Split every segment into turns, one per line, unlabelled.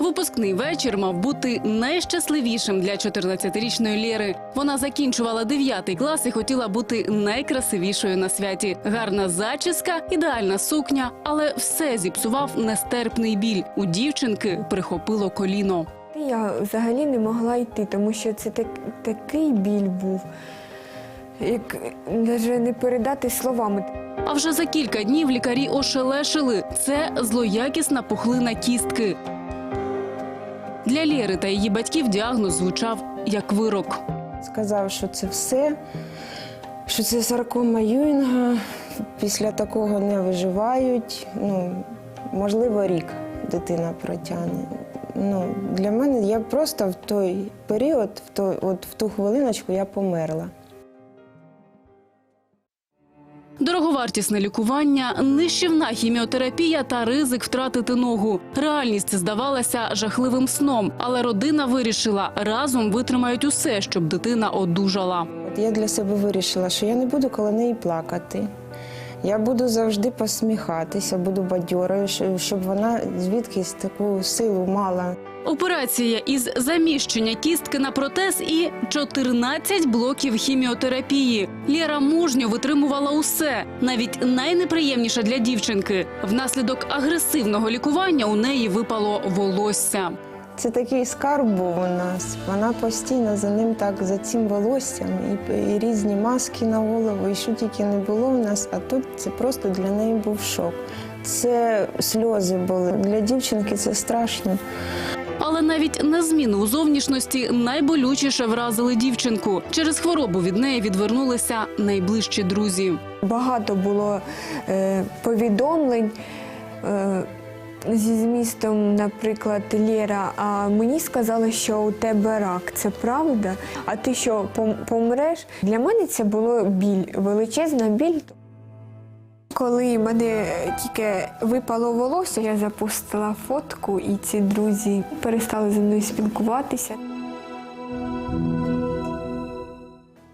Випускний вечір мав бути найщасливішим для 14-річної Лєри. Вона закінчувала 9 клас і хотіла бути найкрасивішою на святі. Гарна зачіска, ідеальна сукня, але все зіпсував нестерпний біль. У дівчинки прихопило коліно.
Я взагалі не могла йти, тому що це так, такий біль був, як навіть не передати словами.
А вже за кілька днів лікарі ошелешили. Це злоякісна пухлина кістки. Для Лєри та її батьків діагноз звучав як вирок.
Сказав, що це все, що це саркома Юінга. Після такого не виживають. Ну, можливо, рік дитина протягне. Ну, для мене я просто в той період, в той, от в ту хвилиночку я померла.
Дороговартісне лікування, нищівна хіміотерапія та ризик втратити ногу. Реальність здавалася жахливим сном, але родина вирішила разом витримають усе, щоб дитина одужала.
Я для себе вирішила, що я не буду коло неї плакати. Я буду завжди посміхатися, буду бадьорою, щоб вона звідкись таку силу мала.
Операція із заміщення кістки на протез і 14 блоків хіміотерапії. Лєра мужньо витримувала усе, навіть найнеприємніше для дівчинки. Внаслідок агресивного лікування у неї випало волосся.
Це такий скарб був у нас. Вона постійно за ним так за цим волоссям, і, і різні маски на голову, і що тільки не було в нас. А тут це просто для неї був шок. Це сльози були. Для дівчинки це страшно.
Але навіть на зміну у зовнішності найболючіше вразили дівчинку. Через хворобу від неї відвернулися найближчі друзі.
Багато було е, повідомлень е, зі змістом, наприклад, Лєра, а мені сказали, що у тебе рак. Це правда? А ти що, пом- помреш? Для мене це було біль, величезна біль. Коли мене тільки випало волосся, я запустила фотку, і ці друзі перестали зі мною спілкуватися.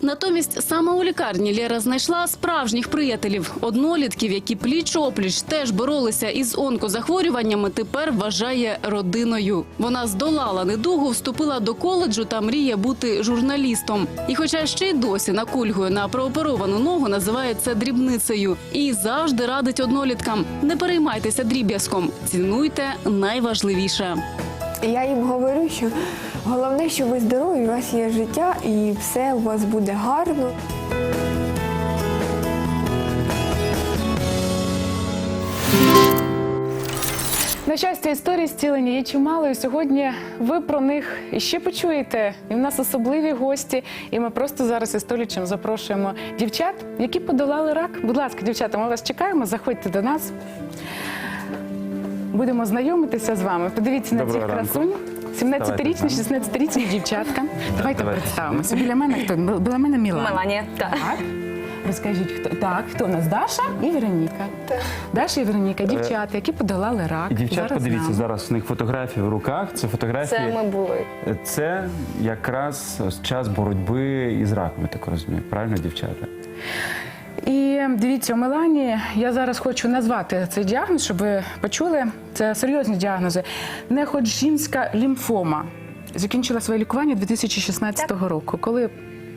Натомість саме у лікарні Лєра знайшла справжніх приятелів, однолітків, які пліч опліч теж боролися із онкозахворюваннями. Тепер вважає родиною. Вона здолала недугу, вступила до коледжу та мріє бути журналістом. І, хоча ще й досі накульгує на прооперовану ногу, називає це дрібницею і завжди радить одноліткам: не переймайтеся дріб'язком, цінуйте найважливіше.
Я їм говорю, що головне, що ви здорові, у вас є життя і все у вас буде гарно.
На щастя, історії зцілення є чимало, і сьогодні ви про них іще почуєте. І в нас особливі гості. І ми просто зараз із Толічем запрошуємо дівчат, які подолали рак. Будь ласка, дівчата, ми вас чекаємо. Заходьте до нас. Будемо знайомитися з вами. Подивіться на
Доброго
цих
ранку.
красунь. 17-річні, 16-річні дівчатка. Давайте
давайте.
представимося. Біля мене хто? Біля мене Мілана.
Меланія, так.
Так. Розкажіть, хто так, хто у нас Даша і Вероніка. Даша і Вероніка, дівчата, які подолали рак.
І дівчат,
Зараз з
подивіться,
нами.
зараз у них фотографії в руках. Це фотографії.
Це ми були.
Це якраз час боротьби із раком, я так розумію. Правильно, дівчата?
І дивіться, у Мелані я зараз хочу назвати цей діагноз, щоб ви почули. Це серйозні діагнози. Неходжінська лімфома. Закінчила своє лікування 2016 року. Коли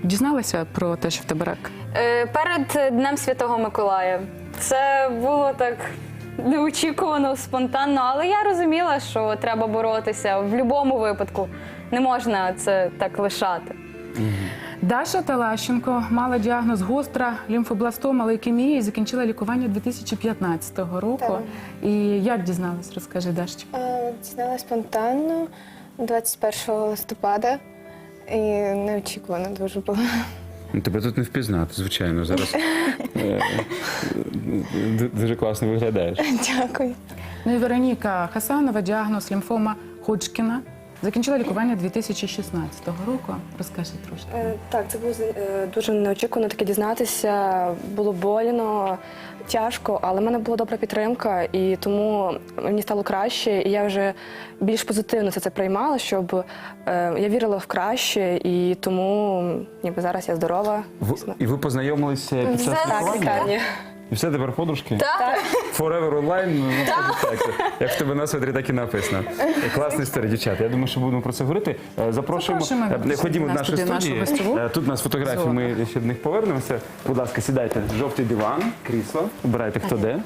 дізналася про те, що в тебе рак?
Е, перед Днем Святого Миколая. Це було так неочікувано, спонтанно, але я розуміла, що треба боротися в будь-якому випадку. Не можна це так лишати.
Даша Талащенко мала діагноз гостра лімфобластома лейкемія і закінчила лікування 2015 року.
Так.
І як дізналась? Розкажи, Дашечка.
Е, Дізналася спонтанно 21 листопада і неочікувано дуже було.
Ну, Тебе тут не впізнати, звичайно. Зараз е, дуже класно виглядаєш.
Дякую.
Ну і Вероніка Хасанова, діагноз лімфома Ходжкіна. Закінчила лікування 2016 року. Розкажи трошки.
Е, Так, це було е, дуже неочікувано таке дізнатися. Було больно, тяжко, але в мене була добра підтримка, і тому мені стало краще. І я вже більш позитивно це, це приймала, щоб е, я вірила в краще, і тому ніби зараз я здорова.
В- І ви познайомилися під час
Так, лікарні.
І все тепер подружки? Так. Forever online, ну це так. Як в тебе на світрі, так і написано. Класна історія, дівчата. Я думаю, що будемо про це говорити. Е, Запрошуємо.
Запрошуємо
Е, Ходімо в
нас
нашу
туди, в нашу
студію.
гостьову
Е, Тут у нас фотографії, ми ще до них повернемося. Будь ласка, сідайте. Жовтий диван, крісло. Обирайте, хто де.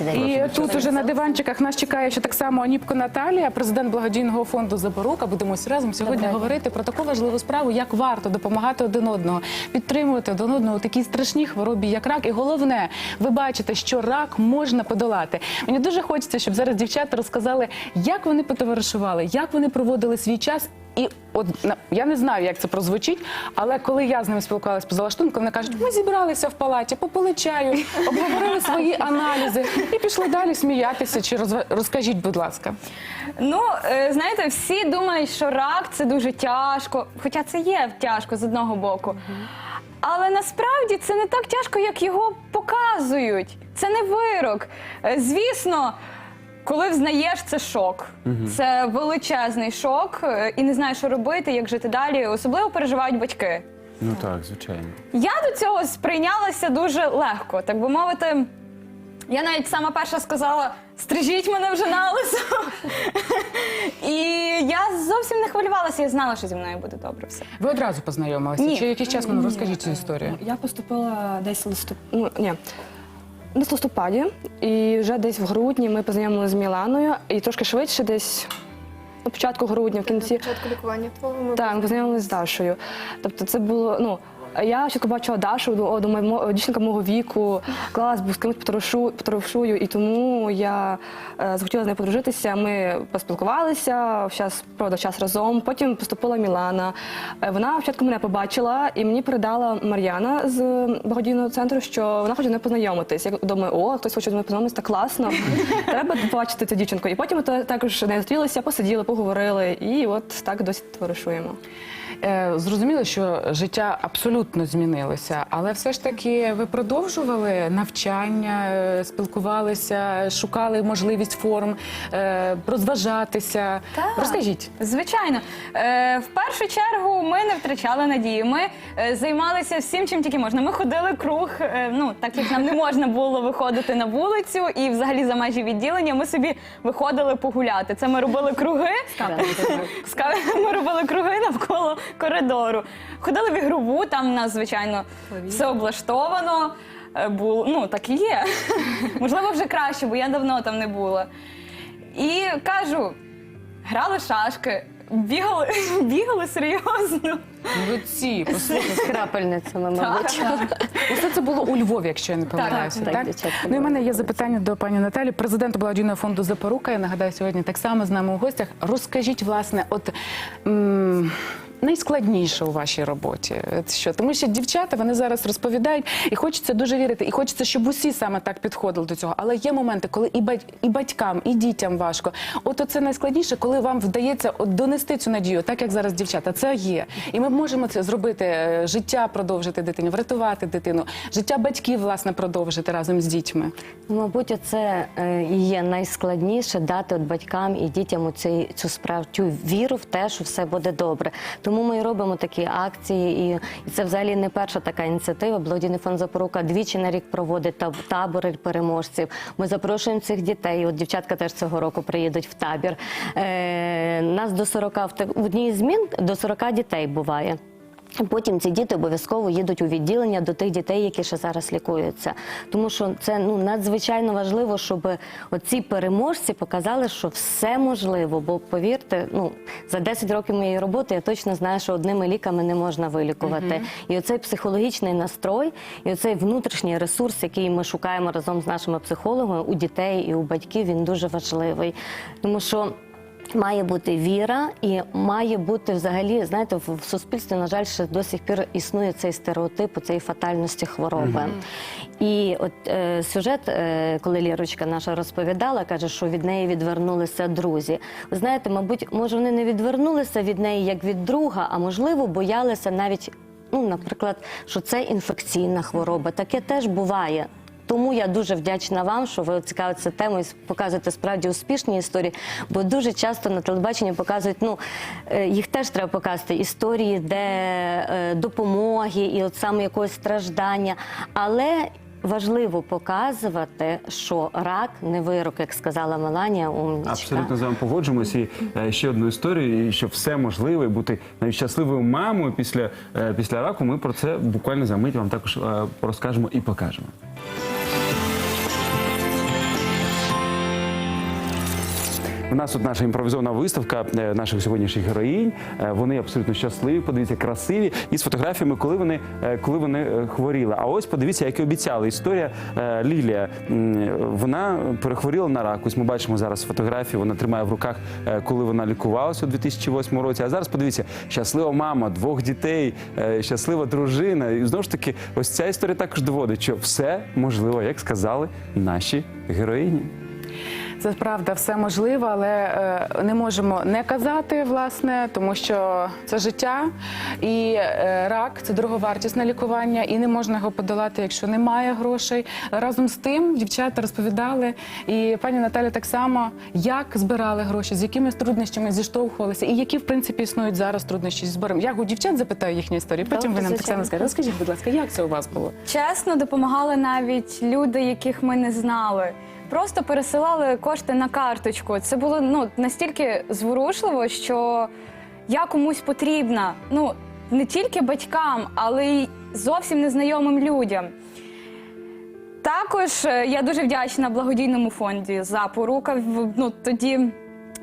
І тут уже на диванчиках нас чекає ще так само Аніпко Наталія, президент благодійного фонду Запорука. Будемо разом сьогодні говорити про таку важливу справу, як варто допомагати один одного, підтримувати один одного у такій страшній хворобі, як рак. І головне, ви бачите, що рак можна подолати. Мені дуже хочеться, щоб зараз дівчата розказали, як вони потоваришували, як вони проводили свій час. І от я не знаю, як це прозвучить, але коли я з ними спілкувалася поза лаштунком, вони кажуть, ми зібралися в палаті, попили чаю, обговорили свої аналізи і пішли далі сміятися. Чи розва- розкажіть, будь ласка.
Ну, е, знаєте, всі думають, що рак це дуже тяжко, хоча це є тяжко з одного боку. Але насправді це не так тяжко, як його показують. Це не вирок. Е, Звісно, коли взнаєш, це шок. Це величезний шок, е, і не знаєш, що робити, як жити далі. Особливо переживають батьки.
Ну так, звичайно.
Я до цього сприйнялася дуже легко, так би мовити. Я навіть сама перша сказала: стрижіть мене вже на лисо. І я зовсім не хвилювалася, я знала, що зі мною буде добре все.
Ви одразу познайомилися?
Ні.
Чи якийсь час мене розкажіть цю історію?
Я поступила десь листуп... ну, ні. Десь в листопаді, і вже десь в грудні ми познайомилися з Міланою, і трошки швидше, десь на початку грудня, в кінці.
Початку лікування твого ми
Так, ми познайомилися з Дашою. Тобто це було, ну. Я чітко бачила Дашу, думаю, дівчинка мого віку, клас, був з кимось потоваришую, і тому я е, захотіла з нею подружитися. Ми поспілкувалися, зараз проводив час разом. Потім поступила Мілана. Е, Вона спочатку мене побачила і мені передала Мар'яна з благодійного центру, що вона хоче не познайомитись. Я думаю, о, хтось хоче з мною познайомитися, так класно. Треба побачити цю дівчинку. І потім ми та- також не зустрілися, посиділи, поговорили, і от так досі товаришуємо.
Е, Зрозуміло, що життя абсолютно змінилося, але все ж таки ви продовжували навчання, е, спілкувалися, шукали можливість форм, е, розважатися. Розкажіть.
Звичайно, в першу чергу ми не втрачали надії. Ми займалися всім, чим тільки можна. Ми ходили круг, ну так як нам не можна було виходити на вулицю і взагалі за межі відділення. Ми собі виходили погуляти. Це ми робили круги. Ми робили круги навколо коридору. Ходили в ігрову, там у нас, звичайно, все облаштовано. Е, Було, ну так і є. Можливо, вже краще, бо я давно там не була. І кажу, грали шашки, бігали, бігали серйозно.
Молодці, послухайте.
З крапельницями, мабуть.
Усе це було у Львові, якщо я не помиляюся.
так,
Так,
дівчатка,
Ну і в мене є запитання до пані Наталі, президенту благодійного фонду Запорука. Я нагадаю, сьогодні так само з нами у гостях. Розкажіть, власне, от. М- Найскладніше у вашій роботі, що тому, що дівчата вони зараз розповідають, і хочеться дуже вірити, і хочеться, щоб усі саме так підходили до цього. Але є моменти, коли і бать- і батькам, і дітям важко. От це найскладніше, коли вам вдається от донести цю надію, так як зараз дівчата, це є. І ми можемо це зробити, е, життя продовжити дитині, врятувати дитину, життя батьків власне продовжити разом з дітьми.
Мабуть, це е, і є найскладніше дати от батькам і дітям у цю справжню віру в те, що все буде добре. Тому ми і робимо такі акції, і, це взагалі не перша така ініціатива. Благодійний фонд Запорука двічі на рік проводить табори переможців. Ми запрошуємо цих дітей. От дівчатка теж цього року приїдуть в табір. Е, нас до 40, в одній змін до 40 дітей буває. Потім ці діти обов'язково їдуть у відділення до тих дітей, які ще зараз лікуються. Тому що це ну надзвичайно важливо, щоб оці переможці показали, що все можливо. Бо повірте, ну за 10 років моєї роботи я точно знаю, що одними ліками не можна вилікувати. І оцей психологічний настрой, і оцей внутрішній ресурс, який ми шукаємо разом з нашими психологами у дітей і у батьків, він дуже важливий. Тому що. Має бути віра і має бути взагалі, знаєте, в в суспільстві, на жаль, ще до сих пір існує цей стереотип цієї фатальності хвороби. І от е, сюжет, е, коли Лірочка наша розповідала, каже, що від неї відвернулися друзі. Ви знаєте, мабуть, може, вони не відвернулися від неї як від друга, а можливо, боялися навіть, ну, наприклад, що це інфекційна хвороба. Таке теж буває. Тому я дуже вдячна вам, що ви цікавитеся темою, показуєте справді успішні історії. Бо дуже часто на телебаченні показують, ну е, їх теж треба показати історії, де е, допомоги і от саме якогось страждання. Але важливо показувати, що рак не вирок, як сказала Меланія умнічка.
Абсолютно з вами погоджуємось. І е, ще одну історію, і що все можливо, і бути навіть щасливою мамою після, після раку. Ми про це буквально за мить вам також розкажемо і покажемо. У нас тут наша імпровізована виставка е, наших сьогоднішніх героїнь. Е, Вони абсолютно щасливі, подивіться, красиві. І з фотографіями, коли вони, е, коли вони хворіли. А ось подивіться, як і обіцяли. Історія Лілія. Вона перехворіла на рак. Ось ми бачимо зараз фотографію. Вона тримає в руках, коли вона лікувалася у 2008 році. А зараз подивіться, щаслива мама, двох дітей, щаслива дружина. І знову ж таки, ось ця історія також доводить, що все можливо, як сказали наші героїні.
Це правда, все можливо, але е, не можемо не казати, власне, тому що це життя і е, рак це дороговартісне лікування, і не можна його подолати, якщо немає грошей. Разом з тим дівчата розповідали, і пані Наталя так само, як збирали гроші, з якими труднощами зіштовхувалися, і які в принципі існують зараз труднощі зі збором. Я у дівчат запитаю їхні історії. Потім ви нам так само скажете. Розкажіть, будь ласка, як це у вас було?
Чесно, допомагали навіть люди, яких ми не знали. Просто пересилали кошти на карточку. Це було ну настільки зворушливо, що я комусь потрібна. Ну не тільки батькам, але й зовсім незнайомим людям. Також е, я дуже вдячна благодійному фонді за порука. Ну тоді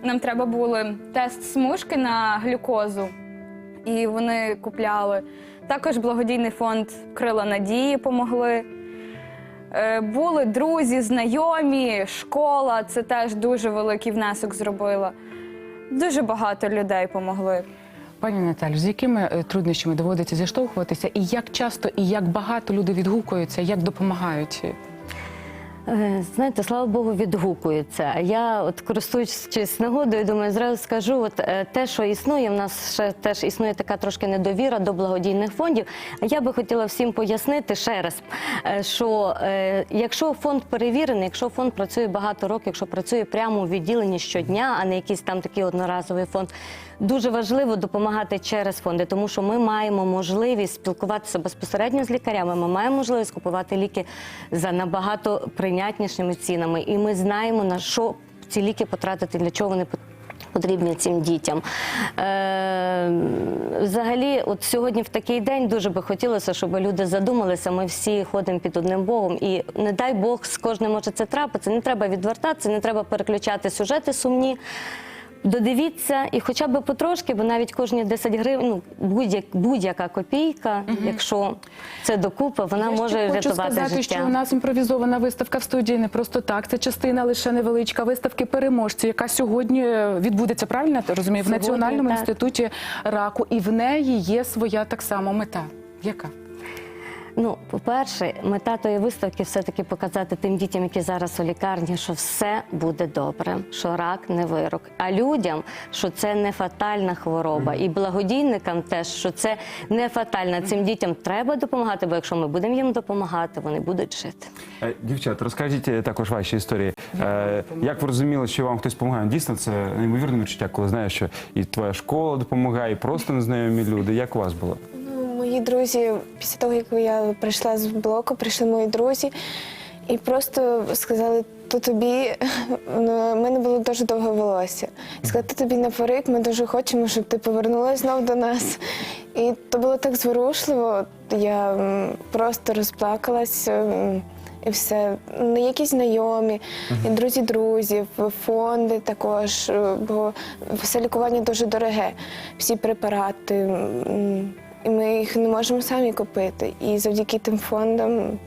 нам треба було тест смужки на глюкозу, і вони купляли. Також благодійний фонд Крила Надії помогли. Е, Були друзі, знайомі, школа це теж дуже великий внесок зробила. Дуже багато людей помогли.
Пані Наталю, з якими е, труднощами доводиться зіштовхуватися, і як часто і як багато люди відгукуються, як допомагають?
Е, Знаєте, слава Богу, відгукується. Я от користуючись нагодою, думаю, зразу скажу, от е, те, що існує, в нас ще теж існує така трошки недовіра до благодійних фондів. Я би хотіла всім пояснити ще раз, е, що якщо фонд перевірений, якщо фонд працює багато років, якщо працює прямо у відділенні щодня, а не якийсь там такий одноразовий фонд. Дуже важливо допомагати через фонди, тому що ми маємо можливість спілкуватися безпосередньо з лікарями. Ми маємо можливість купувати ліки за набагато прийнятнішими цінами, і ми знаємо на що ці ліки потратити, для чого вони пот- Потрібні цим дітям. Е, взагалі, от сьогодні в такий день дуже би хотілося, щоб люди задумалися. Ми всі ходимо під одним Богом. І не дай Бог з кожним може це трапитися. Не треба відвертатися, не треба переключати сюжети сумні. Додивіться і хоча б потрошки, бо навіть кожні 10 гривень, ну будь-як, будь-яка копійка, якщо це докупи, вона
Я
може
ще хочу сказати,
життя.
що у нас імпровізована виставка в студії не просто так. Це частина лише невеличка виставки переможці, яка сьогодні відбудеться правильно я розумію, в
Сьогодні,
Національному
так.
інституті раку, і в неї є своя так само мета. Яка?
Ну, по-перше, мета тої виставки все-таки показати тим дітям, які зараз у лікарні, що все буде добре, що рак не вирок. А людям, що це не фатальна хвороба, і благодійникам теж, що це не фатальна. Цим дітям треба допомагати, бо якщо ми будемо їм допомагати, вони будуть жити.
Е, Дівчат, розкажіть е, також ваші історії. Е, Як ви розуміли, що вам хтось допомагає? Дійсно, це неймовірне відчуття, коли знаєш, що і твоя школа допомагає, і просто незнайомі люди. Як у вас було?
Мої друзі, після того, як я прийшла з блоку, прийшли мої друзі і просто сказали, то тобі ну, в мене було дуже довге волосся. Сказали, то тобі на парик, ми дуже хочемо, щоб ти повернулася знов до нас. І то було так зворушливо. Я просто розплакалась. І все, ну, якісь знайомі, і друзі друзів, фонди також, е, бо все лікування дуже дороге, всі препарати. І ми їх не можемо самі купити. І завдяки тим фондам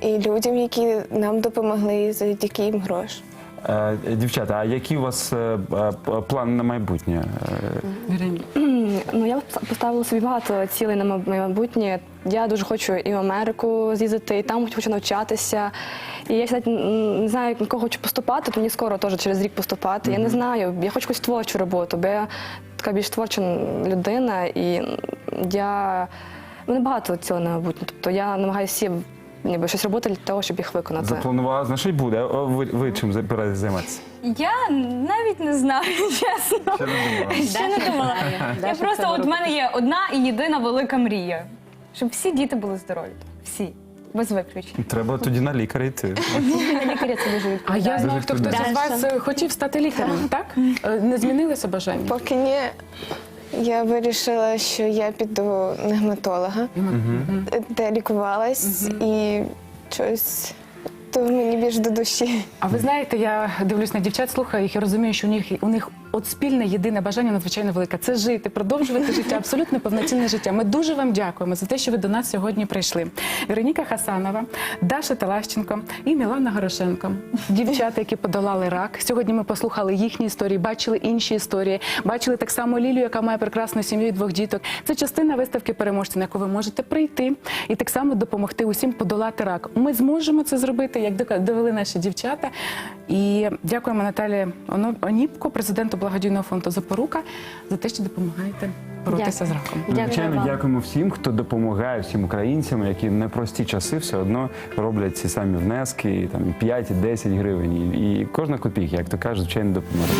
і людям, які нам допомогли, завдяки їм гроші.
Е, Дівчата, а які у вас е, е, п- плани на майбутнє? Е,
Ну я поставила собі багато цілей на майбутнє. Я дуже хочу і в Америку з'їздити, і там хочу навчатися. І я навіть не знаю, на кого хочу поступати, то мені скоро теж через рік поступати. Я не знаю. Я хочу якусь творчу роботу, бо я така більш творча людина, і я мене багато цього на майбутнє. Тобто я намагаюся ніби щось робити для того, щоб їх виконати.
Запланувала, значить буде. О, Ви, ви чим збираєтесь займатися?
Я навіть не знаю, чесно.
Ще не думала.
Ще не думала. Я просто от в мене є одна і єдина велика мрія, щоб всі діти були здорові. Без виключень.
Треба тоді на лікаря йти.
Лікарі це дуже
А я знаю, хто хтось із вас е, хотів стати лікарем, так? Е, Не змінилося бажання?
Поки ні, я вирішила, що я піду на гематолога, де лікувалась, і щось то мені більш до душі.
А ви знаєте, я дивлюсь на дівчат, слухаю їх і розумію, що у них у них от спільне єдине бажання надзвичайно велике це жити, продовжувати життя, абсолютно повноцінне життя. Ми дуже вам дякуємо за те, що ви до нас сьогодні прийшли. Вероніка Хасанова, Даша Талащенко і Мілана Горошенко. Дівчата, які подолали рак. Сьогодні ми послухали їхні історії, бачили інші історії, бачили так само Лілію, яка має прекрасну сім'ю і двох діток. Це частина виставки переможців, на яку ви можете прийти і так само допомогти усім подолати рак. Ми зможемо це зробити, як довели наші дівчата. І дякуємо Наталі Оніпко, президенту благодійного фонду Запорука, за те, що допомагаєте боротися з раком.
Дякую
Звичайно,
вам.
дякуємо всім, хто допомагає всім українцям, які в непрості часи все одно роблять ці самі внески, там і 5, і 10 гривень. І, кожна копійка, як то кажуть, звичайно, допоможе.